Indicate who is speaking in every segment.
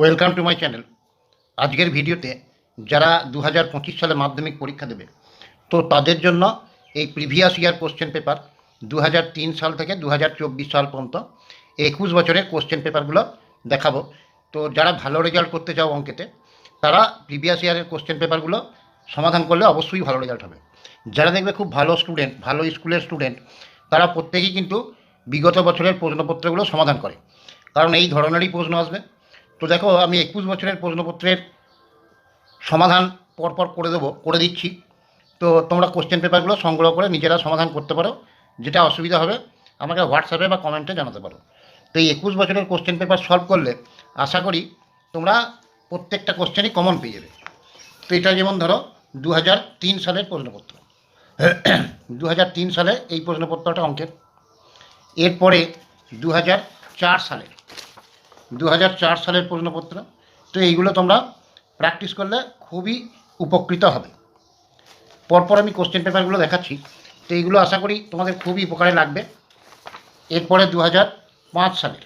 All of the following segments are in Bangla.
Speaker 1: ওয়েলকাম টু মাই চ্যানেল আজকের ভিডিওতে যারা দু হাজার পঁচিশ সালে মাধ্যমিক পরীক্ষা দেবে, তো তাদের জন্য এই প্রিভিয়াস ইয়ার কোশ্চেন পেপার দু হাজার তিন সাল থেকে দু হাজার চব্বিশ সাল পর্যন্ত একুশ বছরের কোশ্চেন পেপারগুলো দেখাবো। তো যারা ভালো রেজাল্ট করতে চাও অঙ্কেতে, তারা প্রিভিয়াস ইয়ারের কোশ্চেন পেপারগুলো সমাধান করলে অবশ্যই ভালো রেজাল্ট হবে। যারা দেখবে খুব ভালো স্টুডেন্ট ভালো স্কুলের স্টুডেন্ট তারা প্রত্যেকেই কিন্তু বিগত বছরের প্রশ্নপত্রগুলো সমাধান করে। কারণ এই ধরনেরই প্রশ্ন আসবে। তো দেখো, আমি একুশ বছরের প্রশ্নপত্রের সমাধান পরপর করে দেবো, করে দিচ্ছি। তো তোমরা কোশ্চেন পেপারগুলো সংগ্রহ করে নিজেরা সমাধান করতে পারো, যেটা অসুবিধা হবে, আমাকে হোয়াটসঅ্যাপে বা কমেন্টে জানাতে পারো। তো এই একুশ বছরের কোশ্চেন পেপার সলভ করলে আশা করি তোমরা প্রত্যেকটা কোশ্চেনই কমন পেয়ে যাবে। তো এটা যেমন ধরো দু সালের প্রশ্নপত্র। দু সালে এই প্রশ্নপত্রটা অঙ্কের। এরপরে দু সালের। দু সালের প্রশ্নপত্র। তো এইগুলো তোমরা প্র্যাকটিস করলে খুবই উপকৃত হবে। পরপর আমি কোশ্চেন পেপারগুলো দেখাচ্ছি। তো এইগুলো আশা করি তোমাদের খুবই উপকারে লাগবে। এরপরে দু সালের।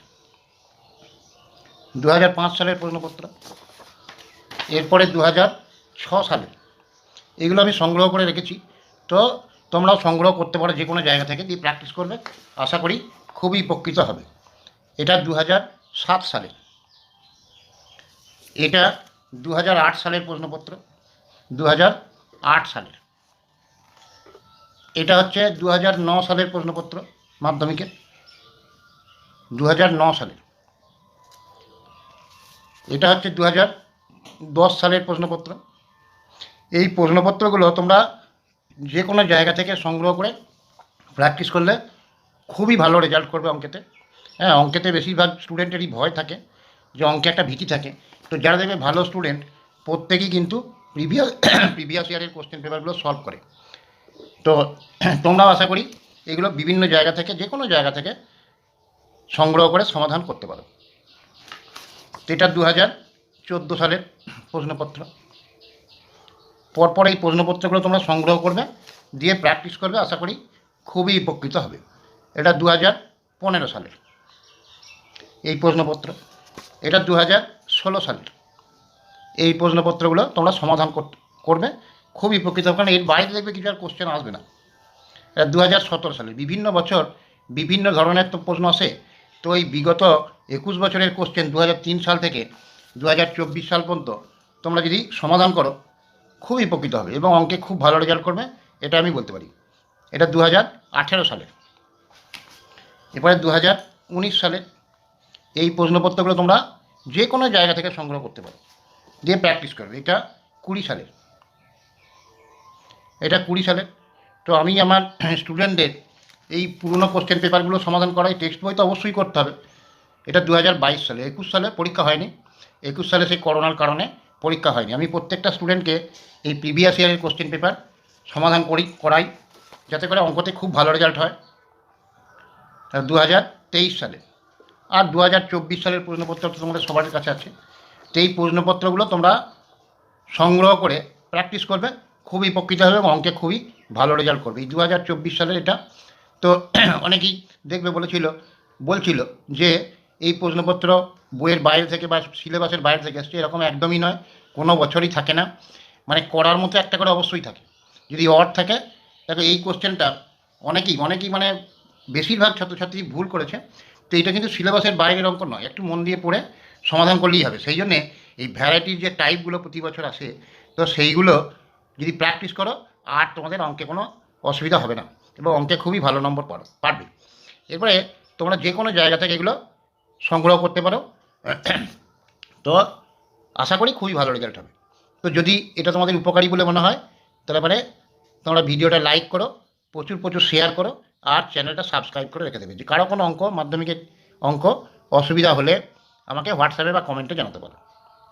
Speaker 1: দু সালের প্রশ্নপত্র। এরপরে দু সালের। এগুলো আমি সংগ্রহ করে রেখেছি। তো তোমরাও সংগ্রহ করতে পারো যে কোনো জায়গা থেকে দিয়ে প্র্যাকটিস করবে। আশা করি খুবই উপকৃত হবে। এটা দু সাত সালে। এটা দু সালের প্রশ্নপত্র দু সালের। এটা হচ্ছে দু সালের প্রশ্নপত্র মাধ্যমিকের দু সালের। এটা হচ্ছে দু সালের প্রশ্নপত্র। এই প্রশ্নপত্রগুলো তোমরা যে কোনো জায়গা থেকে সংগ্রহ করে প্র্যাকটিস করলে খুবই ভালো রেজাল্ট করবে অঙ্কেতে। হ্যাঁ অঙ্কেতে বেশিরভাগ স্টুডেন্টেরই ভয় থাকে যে অঙ্কে একটা ভীতি থাকে। তো যারা দেখবে ভালো স্টুডেন্ট প্রত্যেকেই কিন্তু প্রিভিয়াস প্রিভিয়াস ইয়ারের কোশ্চেন পেপারগুলো সলভ করে। তো তোমরাও আশা করি এগুলো বিভিন্ন জায়গা থেকে যে কোনো জায়গা থেকে সংগ্রহ করে সমাধান করতে পারো। এটা দু হাজার চোদ্দ সালের প্রশ্নপত্র। পরপর এই প্রশ্নপত্রগুলো তোমরা সংগ্রহ করবে, দিয়ে প্র্যাকটিস করবে, আশা করি খুবই উপকৃত হবে। এটা দু হাজার পনেরো সালের। এই প্রশ্নপত্র। এটা দু হাজার ষোলো সালের। এই প্রশ্নপত্রগুলো তোমরা সমাধান কর- করবে। খুবই উপকৃত হবে। কারণ এর বাইরে দেখবে কিছু আর কোশ্চেন আসবে না। এটা দু হাজার সতেরো সালে। বিভিন্ন বছর বিভিন্ন ধরনের তো প্রশ্ন আসে। তো এই বিগত একুশ বছরের কোশ্চেন দু হাজার তিন সাল থেকে দু হাজার চব্বিশ সাল পর্যন্ত তোমরা যদি সমাধান করো, খুবই উপকৃত হবে এবং অঙ্কে খুব ভালো রেজাল্ট করবে। এটা আমি বলতে পারি। এটা দু হাজার আঠেরো সালের। এরপরে দু হাজার সালের এই প্রশ্নপত্রগুলো তোমরা যে কোনো জায়গা থেকে সংগ্রহ করতে পারো। দিয়ে প্র্যাকটিস করবে। এটা কুড়ি সালের। এটা কুড়ি সালের। তো আমি আমার স্টুডেন্টদের এই পুরনো কোশ্চেন পেপারগুলো সমাধান করাই। টেক্সট বই তো অবশ্যই করতে হবে। এটা দু হাজার বাইশ সালে। একুশ সালে পরীক্ষা হয়নি। একুশ সালে সেই করোনার কারণে পরীক্ষা হয়নি। আমি প্রত্যেকটা স্টুডেন্টকে এই প্রিভিয়াস ইয়ারের কোশ্চেন পেপার সমাধান করি, করাই, যাতে করে অঙ্কতে খুব ভালো রেজাল্ট হয়। দু হাজার তেইশ সালে আর দু হাজার চব্বিশ সালের প্রশ্নপত্র তো তোমাদের সবার কাছে আছে। তো এই প্রশ্নপত্রগুলো তোমরা সংগ্রহ করে প্র্যাকটিস করবে খুবই উপকৃত হবে এবং অঙ্কে খুবই ভালো রেজাল্ট করবে। এই দু হাজার চব্বিশ সালের এটা তো অনেকেই দেখবে বলেছিল, বলছিল যে এই প্রশ্নপত্র বইয়ের বাইরে থেকে বা সিলেবাসের বাইরে থেকে আসছে, এরকম একদমই নয়, কোনো বছরই থাকে না। মানে করার মতো একটা করে অবশ্যই থাকে। যদি অর থাকে তাহলে এই কোশ্চেনটা অনেকেই অনেকেই মানে বেশিরভাগ ছাত্রছাত্রী ভুল করেছে। তো এটা কিন্তু সিলেবাসের বাইরের অঙ্ক নয়, একটু মন দিয়ে পড়ে সমাধান করলেই হবে। সেই জন্যে এই ভ্যারাইটির যে টাইপগুলো প্রতি বছর আসে, তো সেইগুলো যদি প্র্যাকটিস করো, আর তোমাদের অঙ্কে কোনো অসুবিধা হবে না এবং অঙ্কে খুবই ভালো নম্বর পারো, পারবে। এরপরে তোমরা যে কোনো জায়গা থেকে এগুলো সংগ্রহ করতে পারো। তো আশা করি খুবই ভালো রেজাল্ট হবে। তো যদি এটা তোমাদের উপকারী বলে মনে হয়, তাহলে পরে তোমরা ভিডিওটা লাইক করো, প্রচুর প্রচুর শেয়ার করো। আর চ্যানেলটা সাবস্ক্রাইব করে রেখে দেবে। যে কারও কোনো অঙ্ক, মাধ্যমিকের অঙ্ক, অসুবিধা হলে আমাকে হোয়াটসঅ্যাপে বা কমেন্টে জানাতে পারো।